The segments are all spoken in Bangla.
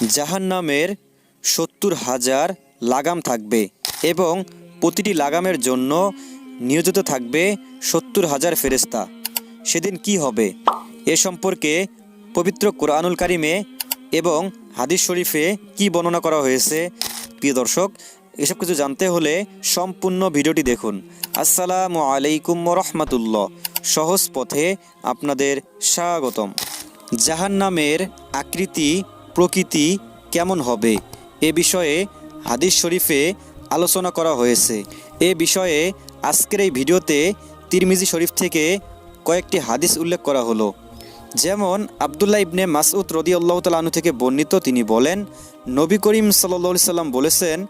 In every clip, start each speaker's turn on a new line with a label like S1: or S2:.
S1: জাহান্নামের সত্তর হাজার লাগাম থাকবে এবং প্রতিটি লাগামের জন্য নিয়োজিত থাকবে সত্তর হাজার ফেরেস্তা সেদিন কি হবে? এ সম্পর্কে পবিত্র কোরআনুল কারিমে এবং হাদিস শরীফে কি বর্ণনা করা হয়েছে? প্রিয় দর্শক, এসব কিছু জানতে হলে সম্পূর্ণ ভিডিওটি দেখুন। আসসালামু আলাইকুম রহমতুল্লাহ। সহজ পথে আপনাদের স্বাগতম। জাহান্নামের আকৃতি প্রকৃতি কেমন হবে? এ বিষয়ে হাদিস শরীফে আলোচনা করা হয়েছে। এ বিষয়ে আজকের এই ভিডিওতে তিরমিজি শরীফ থেকে কয়েকটি হাদিস উল্লেখ করা হলো। যেমন আবদুল্লাহ ইবনে মাসউদ রদি আল্লাহ তালু থেকে বর্ণিত তিনি বলেন, নবী করিম সাল্লা সাল্লাম বলেছেন,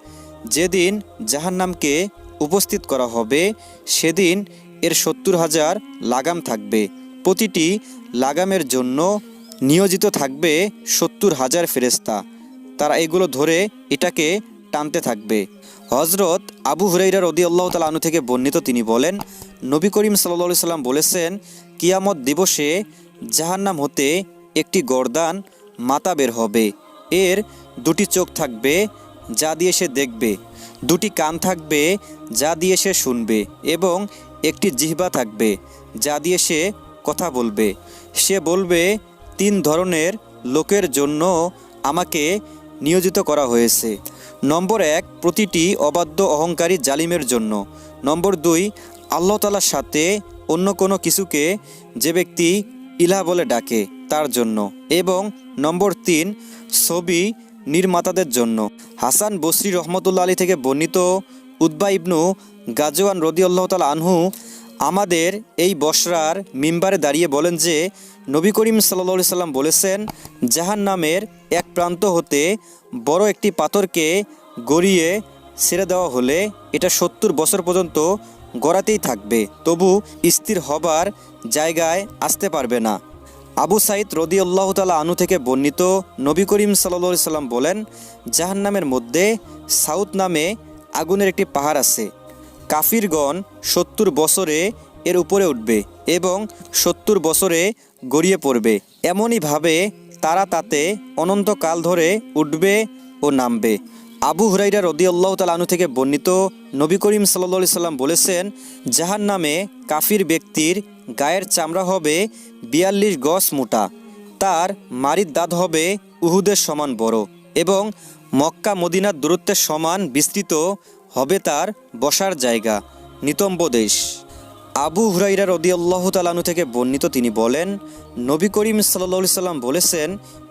S1: যেদিন জাহান্নামকে উপস্থিত করা হবে, সেদিন এর সত্তর হাজার লাগাম থাকবে। প্রতিটি লাগামের জন্য নিয়োজিত থাকবে সত্তর হাজার ফেরেস্তা তারা এগুলো ধরে এটাকে টানতে থাকবে। হজরত আবু হুরাইরা রদি আল্লাহ তালু থেকে বর্ণিত তিনি বলেন, নবী করিম সাল্লা সাল্লাম বলেছেন, কিয়ামত দিবসে জাহান্নাম হতে একটি গর্দান মাতা বের হবে। এর দুটি চোখ থাকবে, যা দিয়ে সে দেখবে। দুটি কান থাকবে, যা দিয়ে সে শুনবে। এবং একটি জিহ্বা থাকবে, যা দিয়ে সে কথা বলবে। সে বলবে তিন ধরনের লোকের জন্য আমাকে নিয়োজিত করা হয়েছে। নম্বর এক, প্রতিটি অবাধ্য অহংকারী জালিমের জন্য। নম্বর দুই, আল্লাহ তালার সাথে অন্য কোনো কিছুকে যে ব্যক্তি ইলা বলে ডাকে, তার জন্য। এবং নম্বর তিন, ছবি নির্মাতাদের জন্য। হাসান বসরি রহমতুল্লা আলী থেকে বর্ণিত উদ্বা ইবনু গাজওয়ান রদি আল্লাহ তালা আনহু আমাদের এই বসরার মিম্বারে দাঁড়িয়ে বলেন যে নবী করিম সাল্লা সাল্লাম বলেছেন জাহান নামের এক প্রান্ত হতে বড় একটি পাথরকে গড়িয়ে ছেড়ে দেওয়া হলে এটা সত্তর বছর পর্যন্ত গড়াতেই থাকবে। তবু স্থির হবার জায়গায় আসতে পারবে না। আবু সাইদ রদি আল্লাহ তালা আনু থেকে বর্ণিত নবী করিম সাল্লা সাল্লাম বলেন, জাহান্নামের মধ্যে সাউথ নামে আগুনের একটি পাহাড় আছে। কাফিরগণ সত্তর বছরে এর উপরে উঠবে এবং সত্তর বছরে গড়িয়ে পড়বে। এমনইভাবে তারা তাতে অনন্তকাল ধরে উঠবে ও নামবে। আবু হুরাইরা রদি আল্লাহ তালানু থেকে বর্ণিত নবী করিম সাল্লা সাল্লাম বলেছেন জাহান নামে কাফির ব্যক্তির গায়ের চামড়া হবে বিয়াল্লিশ গজ মোটা, তার মারির দাঁত হবে উহুদের সমান বড় এবং মক্কা মদিনার দূরত্বের সমান বিস্তৃত হবে তার বসার জায়গা, নিতম্ব দেশ। আবু হুরাইরা রদি আল্লাহ তালানু থেকে বর্ণিত তিনি বলেন, নবী করিম সাল্লা সাল্লাম বলেছেন,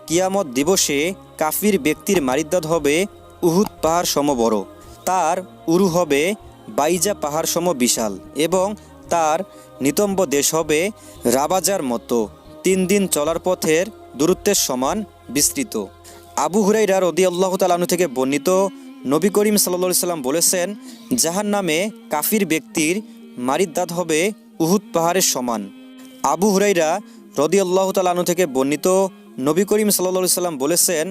S1: কিয়ামত দিবসে কাফির ব্যক্তির মারিদ্দাদ হবে উহুদ পাহাড় সম বড়, তার উরু হবে বাইজা পাহাড় সম বিশাল এবং তার নিতম্ব দেশ হবে রাবাজার মতো, তিন দিন চলার পথের দূরত্বের সমান বিস্তৃত। আবু হুরাইরা রদি আল্লাহ তালানু থেকে বর্ণিত নবী করিম সাল্লা সাল্লাম বলেছেন জাহান নামে কাফির ব্যক্তির মারিদ্দাদ হবে উহুদ পাহাড়ের সমান। আবু হুরাইরা রদি আল্লাহ তালানু থেকে বর্ণিত নবী করিম সাল্লা সাল্লাম বলেছেন,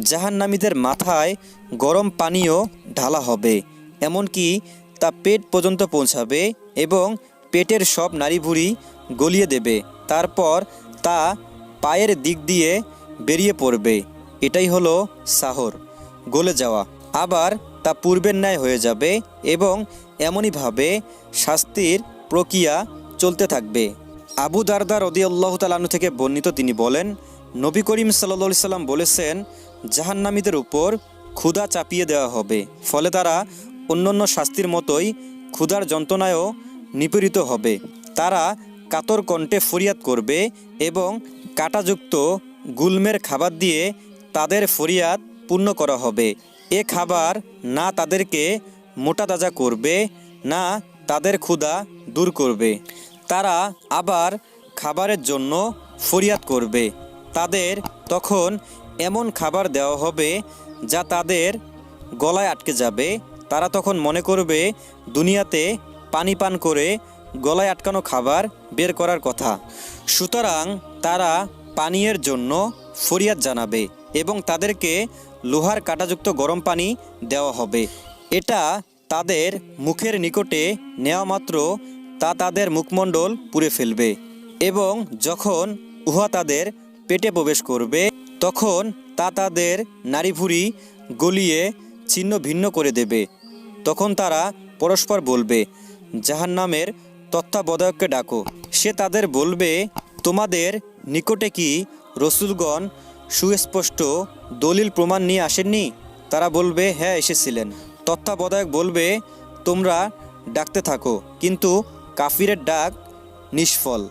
S1: জাহান্নামীদের মাথায় গরম পানীয় ঢালা হবে, এমনকি তা পেট পর্যন্ত পৌঁছাবে এবং পেটের সব নাড়িভুড়ি গলিয়ে দেবে। তারপর তা পায়ের দিক দিয়ে বেরিয়ে পড়বে। এটাই হলো সাহর, গলে যাওয়া। আবার তা পূর্বের ন্যায় হয়ে যাবে এবং এমনইভাবে শাস্তির প্রক্রিয়া চলতে থাকবে। আবু দারদা রদি আল্লাহ তালানু থেকে বর্ণিত তিনি বলেন, নবী করিম সাল্লা সাল্লাম বলেছেন, জাহান্নামীদের উপর ক্ষুধা চাপিয়ে দেওয়া হবে, ফলে তারা অন্যান্য শাস্তির মতোই ক্ষুধার যন্ত্রণায়ও নিপীড়িত হবে। তারা কাতর কণ্ঠে ফরিয়াদ করবে এবং কাটাযুক্ত গুলমের খাবার দিয়ে তাদের ফরিয়াদ পূর্ণ করা হবে। এ খাবার না তাদেরকে মোটা তাজা করবে, না তাদের ক্ষুধা দূর করবে। তারা আবার খাবারের জন্য ফরিয়াদ করবে। তাদের তখন এমন খাবার দেওয়া হবে যা তাদের গলায় আটকে যাবে। তারা তখন মনে করবে, দুনিয়াতে পানি পান করে গলায় আটকানো খাবার বের করার কথা। সুতরাং তারা পানীয়ের জন্য ফরিয়াদ জানাবে এবং তাদেরকে লোহার কাঁটাযুক্ত গরম পানি দেওয়া হবে। এটা তাদের মুখের নিকটে নেওয়া মাত্র তা তাদের মুখমণ্ডল পুড়ে ফেলবে এবং যখন উহা তাদের পেটে প্রবেশ করবে, তখন তা তাদের নারীভুরি গলিয়ে ছিন্ন ভিন্ন করে দেবে। তখন তারা পরস্পর বলবে জাহান নামের তত্ত্বাবধায়ককে ডাকো। সে তাদের বলবে তোমাদের নিকটে কি রসুলগণ সুস্পষ্ট দলিল প্রমাণ নিয়ে আসেননি? তারা বলবে হ্যাঁ এসেছিলেন। তত্ত্বাবধায়ক বলবে, তোমরা ডাকতে থাকো। কিন্তু কাফিরের ডাক নিষ্ফল।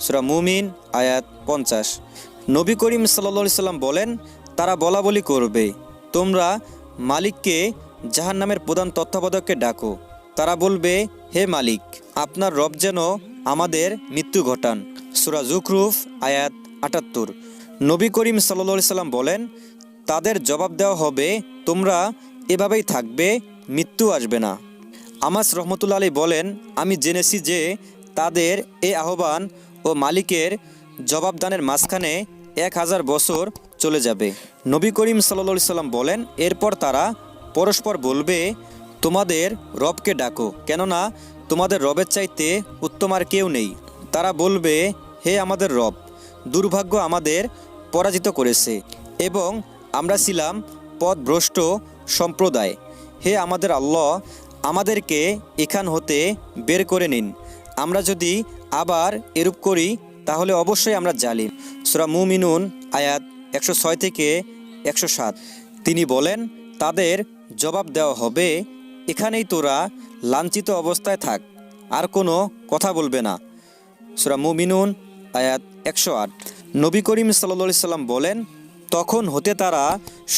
S1: সুরা মুমিন, আয়াত পঞ্চাশ। নবী করিম সাল্লা সাল্লাম বলেন, তারা বলা বলি করবে, তোমরা মালিককে জাহান নামের প্রধান তত্ত্বাবধায়ককে ডাকো। তারা বলবে, হে মালিক, আপনার রব যেন আমাদের মৃত্যু ঘটান। সুরা জুকরুফ আয়াত আটাত্তর। নবী করিম সাল্লা সাল্লাম বলেন, তাদের জবাব দেওয়া হবে, তোমরা এভাবেই থাকবে, মৃত্যু আসবে না। আমাস রহমতুল্লা আলী বলেন, আমি জেনেছি যে তাদের এ আহ্বান ও মালিকের জবাবদানের মাঝখানে এক হাজার বছর চলে যাবে। নবী করিম সাল্লা সাল্লাম বলেন, এরপর তারা পরস্পর বলবে, তোমাদের রবকে ডাকো। কেননা তোমাদের রবের চাইতে উত্তম আর কেউ নেই। তারা বলবে হে আমাদের রব, দুর্ভাগ্য আমাদের পরাজিত করেছে এবং আমরা ছিলাম পথভ্রষ্ট সম্প্রদায়। হে আমাদের আল্লাহ, আমাদেরকে এখান হতে বের করে নিন। আমরা যদি আবার এরূপ করি, তাহলে অবশ্যই আমরা জালিম। সুরা মুমিনুন, আয়াত একশো ছয় থেকে একশো সাত। তিনি বলেন, তাদের জবাব দেওয়া হবে, এখানেই তোরা লাঞ্ছিত অবস্থায় থাক, আর কোনো কথা বলবে না। সুরা মুমিনুন আয়াত একশো আট। নবী করিম সাল্লা সাল্লাম বলেন, তখন হতে তারা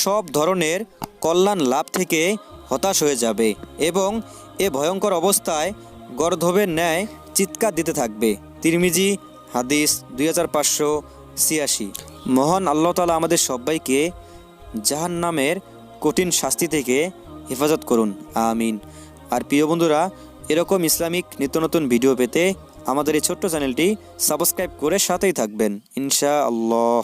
S1: সব ধরনের কল্যাণ লাভ থেকে হতাশ হয়ে যাবে এবং এ ভয়ঙ্কর অবস্থায় গর্ধবের ন্যায় চিৎকার দিতে থাকবে। তিরমিজি, হাদিস দুই হাজার পাঁচশো ছিয়াশি। মহান আল্লাহ তালা আমাদের সবাইকে জাহান নামের কঠিন শাস্তি থেকে হেফাজত করুন। আমিন। আর প্রিয় বন্ধুরা, এরকম ইসলামিক নিত্য নতুন ভিডিও পেতে আমাদের এই ছোট্ট চ্যানেলটি সাবস্ক্রাইব করে সাথেই থাকবেন। ইনশা আল্লাহ